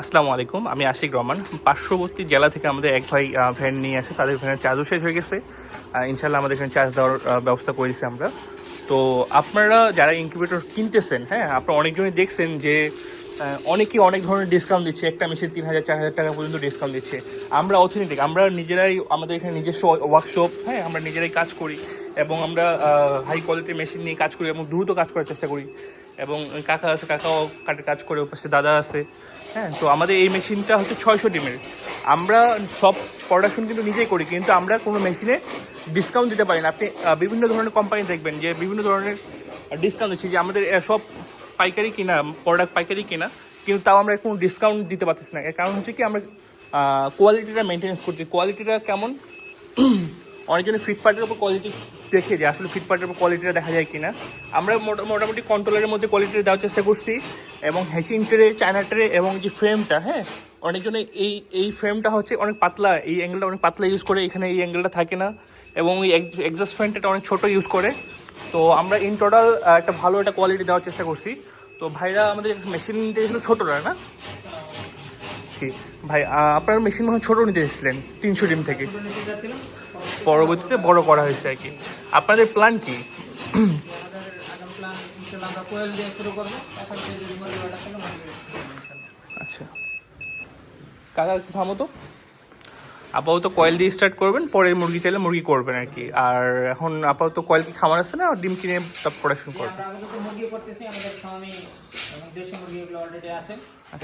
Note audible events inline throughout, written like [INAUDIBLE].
আসসালামু আলাইকুম, আমি আশিক রহমান। পার্শ্ববর্তী জেলা থেকে আমাদের এক ভাই ভ্যান নিয়ে আসে, তাদের ভ্যানের চার্জও শেষ হয়ে গেছে। ইনশাল্লাহ আমাদের এখানে চার্জ দেওয়ার ব্যবস্থা করেছি আমরা। তো আপনারা যারা ইনকিউবেটর কিনতেছেন হ্যাঁ আপনারা অনেকজনই দেখছেন যে অনেকেই অনেক ধরনের ডিসকাউন্ট দিচ্ছে, একটা মেশিন তিন হাজার, চার হাজার টাকা পর্যন্ত ডিসকাউন্ট দিচ্ছে। আমরা অথেন্টিক আমরা নিজেরাই, আমাদের এখানে নিজস্ব ওয়ার্কশপ হ্যাঁ আমরা নিজেরাই কাজ করি এবং আমরা হাই কোয়ালিটির মেশিন নিয়ে কাজ করি এবং দ্রুত কাজ করার চেষ্টা করি। এবং কাকা আছে, কাকাও কাটে কাজ করে ওপাশে দাদা আছে। হ্যাঁ তো আমাদের এই মেশিনটা হচ্ছে ছয়শো ডিমের। আমরা সব প্রোডাকশন কিন্তু নিজেই করি, কিন্তু আমরা কোনো মেশিনে ডিসকাউন্ট দিতে পারি না। আপনি বিভিন্ন ধরনের কোম্পানি দেখবেন যে বিভিন্ন ধরনের ডিসকাউন্ট দিচ্ছি, যে আমাদের সব পাইকারি কিনা প্রোডাক্ট পাইকারি কিনা, কিন্তু তাও আমরা কোনো ডিসকাউন্ট দিতে পারতেছি না। এর কারণ হচ্ছে কি, আমরা কোয়ালিটিটা মেনটেন্স করছি। কোয়ালিটিটা কেমন? [CLEARS THROAT] অনেকজনের ফিটপার্টের উপর কোয়ালিটি দেখে যে আসলে ফিটপার্টের কোয়ালিটিটা দেখা যায় কিনা। আমরা মোটা- মোটামুটি কন্ট্রোলের মধ্যে কোয়ালিটি দেওয়ার চেষ্টা করছি এবং হ্যাচিং ট্রে চায়না ট্রে এবং যে ফ্রেমটা হ্যাঁ অনেকজনে এই এই ফ্রেমটা হচ্ছে অনেক পাতলা, এই অ্যাঙ্গেলটা অনেক পাতলা ইউজ করে, এখানে এই অ্যাঙ্গেলটা থাকে না এবং এই এক্সাস্ট ফ্যানটা অনেক ছোট ইউজ করে। তো আমরা ইন টোটাল একটা ভালো একটা কোয়ালিটি দেওয়ার চেষ্টা করছি। তো ভাইরা আমাদের মেশিন নিতে এসেছিল ছোটোটা না? জি। ভাই আপনার মেশিন মনে হয় ছোটো নিতে এসেছিলেন, তিনশো ডিম থেকে। পরবর্তীতে বড় করা হয়েছে আর কি। আপনাদের প্ল্যান কি? আচ্ছা। কাকা থামো তো। আপাতত কয়েল দিয়ে স্টার্ট করবেন পরে মুরগি চাইলে মুরগি করবেন আর কি। আর এখন আপাতত কয়েল কি খামার আছে না ডিম কিনে তার প্রোডাকশন করবেন? আমরা আপাতত মুরগি করতেছি আমাদের ফার্মে দেশি মুরগি এগুলো অলরেডি আছে।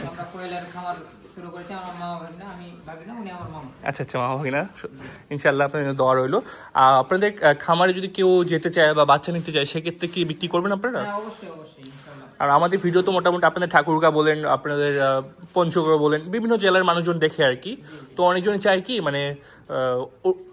আমরা কোয়েলের খামার শুরু করেছি আমার মা ভাগনা আমি ভাগনা উনি আমার মামা। আচ্ছা আচ্ছা মামা ভাগিনা। ইনশাল্লাহ আপনার জন্য দোয়া রইল। আপনাদের খামারে যদি কেউ যেতে চায় বা বাচ্চা নিতে চায় সেক্ষেত্রে কি বিক্রি করবেন আপনারা? হ্যাঁ অবশ্যই অবশ্যই আর আমাদের ভিডিও তো মোটামুটি আপনাদের ঠাকুরগা বলেন আপনাদের পঞ্চগড় বলেন বিভিন্ন জেলার মানুষজন দেখে আর কি। তো অনেকজন চায় কি মানে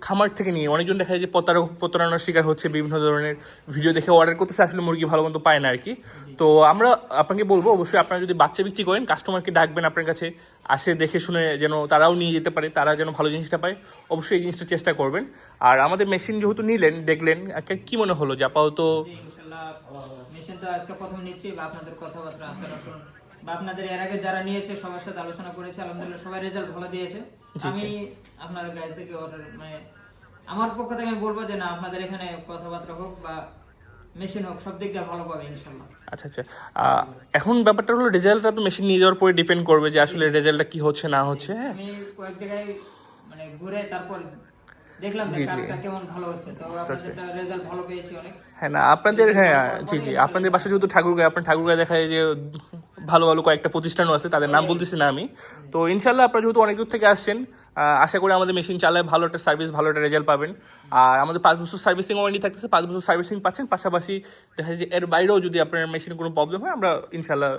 খামার থেকে নিয়ে অনেকজন দেখা যায় যে প্রতারক, প্রতারণার শিকার হচ্ছে, বিভিন্ন ধরনের ভিডিও দেখে অর্ডার করতেছে, আসলে মুরগি ভালো মতো পায় না আর কি। তো আমরা আপনাকে বলব, অবশ্যই আপনারা যদি বাচ্চা বিক্রি করেন কাস্টমারকে ডাকবেন আপনার কাছে, আসে দেখে শুনে যেন তারাও নিয়ে যেতে পারে, তারা যেন ভালো জিনিসটা পায়, অবশ্যই এই জিনিসটা চেষ্টা করবেন। আর আমাদের মেশিন যেহেতু নিলেন, দেখলেন, কি মনে হলো যে আপাতত? তো আপনাদের এর আগে যারা নিয়েছে, সবার সাথে আলোচনা করেছে, আলহামদুলিল্লাহ সবাই রেজাল্ট ভালো দিয়েছে। আমি আপনাদের কাছ থেকে অর্ডার মানে আমার পক্ষ থেকে আমি বলব যে না আপনাদের এখানে কথাবার্তা হোক বা মেশিন হোক সব দিক দিয়ে ভালো পাবে ইনশাল্লাহ আচ্ছা আচ্ছা। এখন ব্যাপারটা হলো রেজাল্টটা তো মেশিন নিয়ে যাওয়ার পরে ডিপেন্ড করবে যে আসলে রেজাল্টটা কি হচ্ছে না হচ্ছে হ্যাঁ? আমি কয়েক জায়গায় মানে ঘুরে তারপর দেখলাম যে কারটা কেমন ভালো হচ্ছে। তো আপনাদেরটা রেজাল্ট ভালো পেয়েছি অনেক। হ্যাঁ না আপনাদের হ্যাঁ জি জি আপনাদের বাসা যেহেতু আপনার ঠাকুরগাঁও দেখা যায় যে ভালো ভালো কয়েকটা প্রতিষ্ঠানও আছে তাদের নাম বলতেছি না আমি। তো ইনশাল্লাহ আপনারা যেহেতু অনেক দূর থেকে আসছেন আশা করি আমাদের মেশিন চালায় ভালো একটা সার্ভিস ভালো একটা রেজাল্ট পাবেন। আর আমাদের পাঁচ বছর সার্ভিসিং ওয়ারেন্টি থাকতেছে পাঁচ বছর সার্ভিসিং পাচ্ছেন পাশাপাশি দেখা যায় যে এর বাইরেও যদি আপনার মেশিনে কোনো প্রবলেম হয় আমরা ইনশাল্লাহ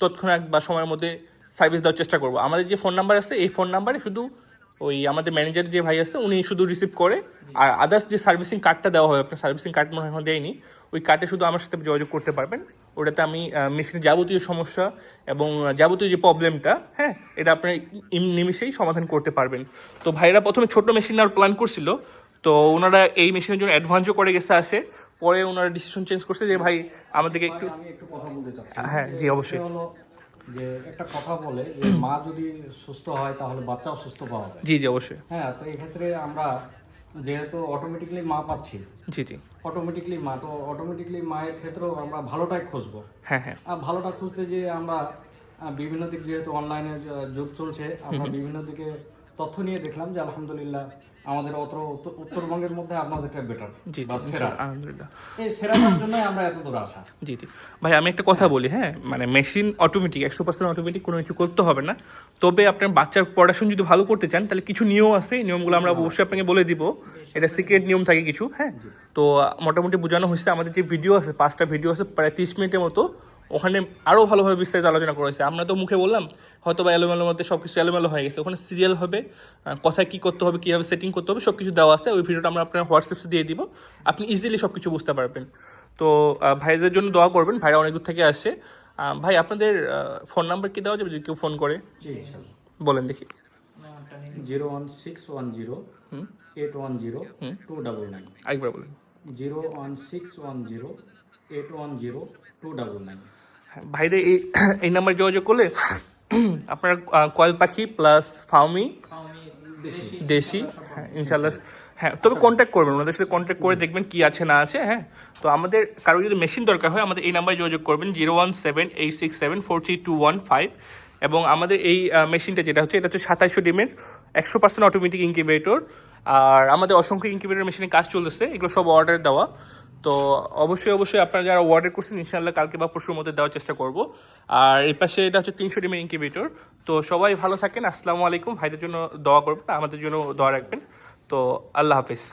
তৎক্ষণাৎ বা সময়ের মধ্যে সার্ভিস দেওয়ার চেষ্টা করব। আমাদের যে ফোন নাম্বার আছে এই ফোন নাম্বারে শুধু ওই আমাদের ম্যানেজার যে ভাই আছে উনি শুধু রিসিভ করে। আর আদার্স যে সার্ভিসিং কার্ডটা দেওয়া হয় আপনার সার্ভিসিং কার্ড মনে হয় দেয়নি ওই কার্ডে শুধু আমার সাথে যোগাযোগ করতে পারবেন। ওটাতে আমি মেশিনের যাবতীয় সমস্যা এবং যাবতীয় যে প্রবলেমটা হ্যাঁ এটা আপনি ইম- নিমিষেই সমাধান করতে পারবেন। তো ভাইরা প্রথমে ছোট মেশিন নেওয়ার প্ল্যান করছিল। তো ওনারা এই মেশিনের জন্য অ্যাডভান্সও করে গেছে আসে পরে ওনারা ডিসিশন চেঞ্জ করছে যে ভাই আমাদেরকে একটু একটু কথা বলতে চাচ্ছি। হ্যাঁ জি অবশ্যই। যে একটা কথা বলে যে [CLEARS THROAT] মা যদি সুস্থ হয় তাহলে বাচ্চাও সুস্থ পাওয়া যায়। জি জি অবশ্যই। হ্যাঁ তো এই ক্ষেত্রে আমরা যেহেতু অটোমেটিকলি মা পাচ্ছি জি জি। অটোমেটিকলি মা তো অটোমেটিকলি মায়ের ক্ষেত্রেও আমরা ভালোটাই খুঁজবো। হ্যাঁ হ্যাঁ। আর ভালোটা খুঁজতে যে আমরা বিভিন্ন দিক যেহেতু অনলাইনে যুগ চলছে আমরা বিভিন্ন দিকে তথ্য নিয়ে দেখলাম যে আলহামদুলিল্লাহ আমাদের অত উত্তরবঙ্গের মধ্যে আপনাদেরটা বেটার জি সেরা। আলহামদুলিল্লাহ। এই সেরাটার জন্যই আমরা এত দূর আসা। জি জি। ভাই আমি একটা কথা বলি হ্যাঁ? মানে মেশিন অটোমেটিক একশো পার্সেন্ট অটোমেটিক কোনো কিছু করতে হবে না। তবে আপনার বাচ্চার পড়াশোনা যদি ভালো করতে চান তাহলে কিছু নিয়ম আছে। এই নিয়মগুলো আমরা অবশ্যই আপনাকে বলে দিব। এটা সিক্রেট নিয়ম থাকে কিছু হ্যাঁ? তো মোটামুটি বোঝানো হয়েছে। আমাদের যে ভিডিও আছে পাঁচটা ভিডিও আছে প্রায় তিরিশ মিনিটের মতো। ওখানে আরও ভালোভাবে বিস্তারিত আলোচনা করা হয়েছে আমরা তো মুখে বললাম হয়তো বা এলোমেলোর মধ্যে সব কিছু এলোমেলো হয়ে গেছে। ওখানে সিরিয়াল হবে কোথায় কী করতে হবে কীভাবে সেটিং করতে হবে সব কিছু দেওয়া আছে। ওই ভিডিওটা আমরা আপনার হোয়াটসঅ্যাপে দিয়ে দিব। আপনি ইজিলি সব কিছু বুঝতে পারবেন। তো ভাইদের জন্য দোয়া করবেন ভাইরা অনেক দূর থেকে আসছে। ভাই আপনাদের ফোন নাম্বার কি দেওয়া যাবে যদি কেউ ফোন করে? বলেন দেখি। Zero one six one zero eight one zero two double nine. আরেকবার বলেন। Zero one six one zero eight one zero two double nine ভাইদের এই এই নাম্বার যোগাযোগ করলে আপনার কয়েল পাখি প্লাস ফাউমি দেশি হ্যাঁ ইনশাল্লাহ হ্যাঁ তবে কন্ট্যাক্ট করবেন, ওনাদের সাথে কন্ট্যাক্ট করে দেখবেন কি আছে, না আছে হ্যাঁ। তো আমাদের কারও যদি মেশিন দরকার হয়, আমাদের এই নাম্বারে যোগাযোগ করবেন zero one seven eight six seven four three two one five এবং আমাদের এই মেশিনটা যেটা হচ্ছে, এটা হচ্ছে সাতাইশশো ডিমের একশো পার্সেন্ট অটোমেটিক ইনকিউবেটর আর আমাদের অসংখ্য ইনকিউবেটর মেশিনে কাজ চলতেছে, এগুলো সব অর্ডার দেওয়া। তো অবশ্যই অবশ্যই আপনারা যারা অর্ডার করছেন ইনশাল্লাহ কালকে বা পরশুর মধ্যে দেওয়ার চেষ্টা করব। আর এই পাশে এটা হচ্ছে তিনশো ডিমের ইনকিউবেটর তো সবাই ভালো থাকেন, আসসালামু আলাইকুম। ভাইদের জন্য দোয়া করবেন, আমাদের জন্য দোয়া রাখবেন। তো আল্লাহ হাফিজ।